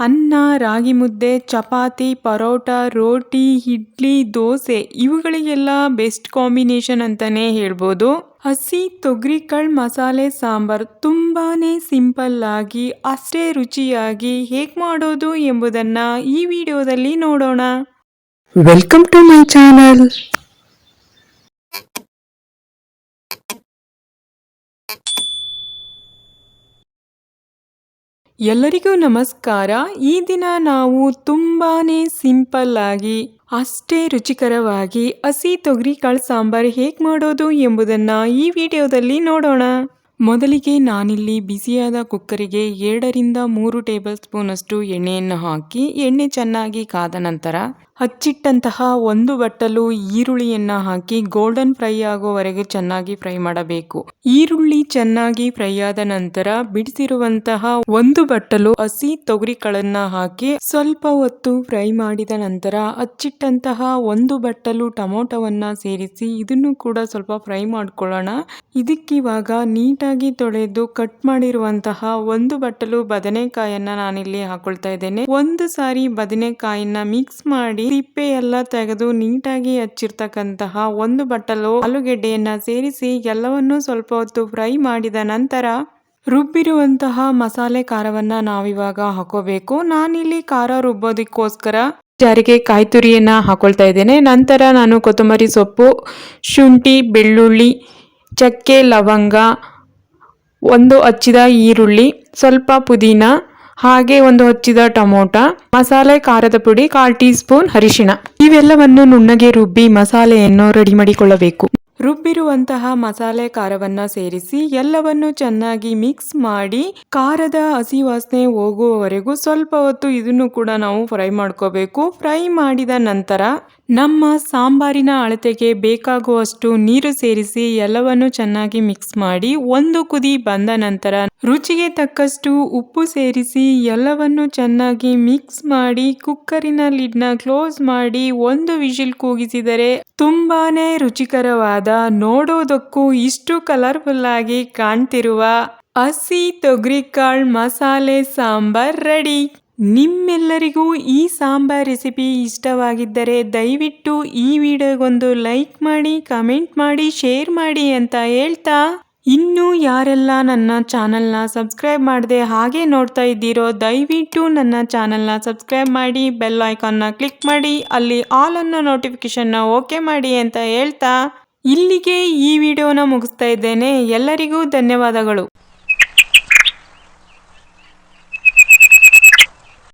ಅನ್ನ, ರಾಗಿ ಮುದ್ದೆ, ಚಪಾತಿ, ಪರೋಟ, ರೋಟಿ, ಇಡ್ಲಿ, ದೋಸೆ ಇವುಗಳಿಗೆಲ್ಲ ಬೆಸ್ಟ್ ಕಾಂಬಿನೇಷನ್ ಅಂತಾನೆ ಹೇಳ್ಬೋದು. ಹಸಿ ತೊಗರಿಕಾಳು ಮಸಾಲೆ, ಸಾಂಬಾರ್ ತುಂಬಾ ಆಗಿ, ಅಷ್ಟೇ ರುಚಿಯಾಗಿ ಹೇಗೆ ಮಾಡೋದು ಎಂಬುದನ್ನ ಈ ವಿಡಿಯೋದಲ್ಲಿ ನೋಡೋಣ. ವೆಲ್ಕಮ್ ಟು ಮೈ ಚಾನಲ್ ಎಲ್ಲರಿಗೂ ನಮಸ್ಕಾರ. ಈ ದಿನ ನಾವು ತುಂಬಾ ಸಿಂಪಲ್ ಆಗಿ, ಅಷ್ಟೇ ರುಚಿಕರವಾಗಿ ಹಸಿ ತೊಗರಿಕಾಳು ಸಾಂಬಾರ್ ಹೇಗೆ ಮಾಡೋದು ಎಂಬುದನ್ನ ಈ ವಿಡಿಯೋದಲ್ಲಿ ನೋಡೋಣ. ಮೊದಲಿಗೆ ನಾನಿಲ್ಲಿ ಬಿಸಿಯಾದ ಕುಕ್ಕರಿಗೆ ಎರಡರಿಂದ ಮೂರು ಟೇಬಲ್ ಸ್ಪೂನಷ್ಟು ಎಣ್ಣೆಯನ್ನು ಹಾಕಿ, ಎಣ್ಣೆ ಚೆನ್ನಾಗಿ ಕಾದ ನಂತರ ಹಚ್ಚಿಟ್ಟಂತಹ ಒಂದು ಬಟ್ಟಲು ಈರುಳ್ಳಿಯನ್ನು ಹಾಕಿ ಗೋಲ್ಡನ್ ಫ್ರೈ ಆಗುವವರೆಗೆ ಚೆನ್ನಾಗಿ ಫ್ರೈ ಮಾಡಬೇಕು. ಈರುಳ್ಳಿ ಚೆನ್ನಾಗಿ ಫ್ರೈ ಆದ ನಂತರ ಬಿಡಿಸಿರುವಂತಹ ಒಂದು ಬಟ್ಟಲು ಹಸಿ ತೊಗರಿಗಳನ್ನ ಹಾಕಿ ಸ್ವಲ್ಪ ಹೊತ್ತು ಫ್ರೈ ಮಾಡಿದ ನಂತರ ಹಚ್ಚಿಟ್ಟಂತಹ ಒಂದು ಬಟ್ಟಲು ಟೊಮೊಟೊವನ್ನ ಸೇರಿಸಿ ಇದನ್ನು ಕೂಡ ಸ್ವಲ್ಪ ಫ್ರೈ ಮಾಡ್ಕೊಳ್ಳೋಣ. ಇದಕ್ಕಿವಾಗ ನೀಟಾಗಿ ತೊಳೆದು ಕಟ್ ಮಾಡಿರುವಂತಹ ಒಂದು ಬಟ್ಟಲು ಬದನೆಕಾಯನ್ನ ನಾನಿಲ್ಲಿ ಹಾಕೊಳ್ತಾ ಇದ್ದೇನೆ. ಒಂದು ಸಾರಿ ಬದನೆಕಾಯಿನ ಮಿಕ್ಸ್ ಮಾಡಿ ಸಿಪ್ಪೆ ಎಲ್ಲ ತೆಗೆದು ನೀಟಾಗಿ ಹಚ್ಚಿರ್ತಕ್ಕಂತಹ ಒಂದು ಬಟ್ಟಲು, ಆಲೂಗೆಡ್ಡೆಯನ್ನ ಸೇರಿಸಿ ಎಲ್ಲವನ್ನು ಸ್ವಲ್ಪ ಹೊತ್ತು ಫ್ರೈ ಮಾಡಿದ ನಂತರ ರುಬ್ಬಿರುವಂತಹ ಮಸಾಲೆ ಖಾರವನ್ನ ನಾವಿವಾಗ ಹಾಕೋಬೇಕು. ನಾನಿಲ್ಲಿ ಖಾರ ರುಬ್ಬೋದಕ್ಕೋಸ್ಕರ ಜಾರಿಗೆ ಕಾಯಿ ತುರಿಯನ್ನ ಹಾಕೊಳ್ತಾ ಇದ್ದೇನೆ. ನಂತರ ನಾನು ಕೊತ್ತಂಬರಿ ಸೊಪ್ಪು, ಶುಂಠಿ, ಬೆಳ್ಳುಳ್ಳಿ, ಚಕ್ಕೆ, ಲವಂಗ, ಒಂದು ಹಚ್ಚಿದ ಈರುಳ್ಳಿ, ಸ್ವಲ್ಪ ಪುದೀನ ಹಾಗೆ ಒಂದು ಹಚ್ಚಿದ ಟೊಮೊಟ, ಮಸಾಲೆ ಖಾರದ ಪುಡಿ, ಕಾಲ್ ಟೀ ಸ್ಪೂನ್ ಅರಿಶಿಣ. ಇವೆಲ್ಲವನ್ನು ನುಣ್ಣಗೆ ರುಬ್ಬಿ ಮಸಾಲೆಯನ್ನು ರೆಡಿ ಮಾಡಿಕೊಳ್ಳಬೇಕು. ರುಬ್ಬಿರುವಂತಹ ಮಸಾಲೆ ಖಾರವನ್ನ ಸೇರಿಸಿ ಎಲ್ಲವನ್ನು ಚೆನ್ನಾಗಿ ಮಿಕ್ಸ್ ಮಾಡಿ ಖಾರದ ಹಸಿ ವಾಸನೆ ಹೋಗುವವರೆಗೂ ಸ್ವಲ್ಪ ಹೊತ್ತು ಇದನ್ನು ಕೂಡ ನಾವು ಫ್ರೈ ಮಾಡ್ಕೋಬೇಕು. ಫ್ರೈ ಮಾಡಿದ ನಂತರ ನಮ್ಮ ಸಾಂಬಾರಿನ ಅಳತೆಗೆ ಬೇಕಾಗುವಷ್ಟು ನೀರು ಸೇರಿಸಿ ಎಲ್ಲವನ್ನು ಚೆನ್ನಾಗಿ ಮಿಕ್ಸ್ ಮಾಡಿ ಒಂದು ಕುದಿ ಬಂದ ನಂತರ ರುಚಿಗೆ ತಕ್ಕಷ್ಟು ಉಪ್ಪು ಸೇರಿಸಿ ಎಲ್ಲವನ್ನು ಚೆನ್ನಾಗಿ ಮಿಕ್ಸ್ ಮಾಡಿ ಕುಕ್ಕರಿನ ಲಿಡ್ನ ಕ್ಲೋಸ್ ಮಾಡಿ ಒಂದು ವಿಷಿಲ್ ಕೂಗಿಸಿದರೆ ತುಂಬಾನೇ ರುಚಿಕರವಾದ, ನೋಡೋದಕ್ಕೂ ಇಷ್ಟು ಕಲರ್ಫುಲ್ ಆಗಿ ಕಾಣ್ತಿರುವ ಹಸಿ ತೊಗರಿಕಾಳು ಮಸಾಲೆ ಸಾಂಬಾರ್ ರೆಡಿ ನಿಮ್ಮೆಲ್ಲರಿಗೂ ಈ ಸಾಂಬಾರ್ ರೆಸಿಪಿ ಇಷ್ಟವಾಗಿದ್ದರೆ ದಯವಿಟ್ಟು ಈ ವಿಡಿಯೋಗೊಂದು ಲೈಕ್ ಮಾಡಿ, ಕಮೆಂಟ್ ಮಾಡಿ, ಶೇರ್ ಮಾಡಿ ಅಂತ ಹೇಳ್ತಾ. ಇನ್ನೂ ಯಾರೆಲ್ಲ ನನ್ನ ಚಾನಲ್ನ ಸಬ್ಸ್ಕ್ರೈಬ್ ಮಾಡದೆ ಹಾಗೆ ನೋಡ್ತಾ ಇದ್ದೀರೋ, ದಯವಿಟ್ಟು ನನ್ನ ಚಾನಲ್ನ ಸಬ್ಸ್ಕ್ರೈಬ್ ಮಾಡಿ, ಬೆಲ್ ಐಕಾನ್ನ ಕ್ಲಿಕ್ ಮಾಡಿ, ಅಲ್ಲಿ ಆಲ್ ಅನ್ನೋ ನೋಟಿಫಿಕೇಶನ್ನ ಓಕೆ ಮಾಡಿ ಅಂತ ಹೇಳ್ತಾ. ಇಲ್ಲಿಗೆ ಈ ವಿಡಿಯೋನ ಮುಗಿಸ್ತಾ ಇದ್ದೇನೆ. ಎಲ್ಲರಿಗೂ ಧನ್ಯವಾದಗಳು.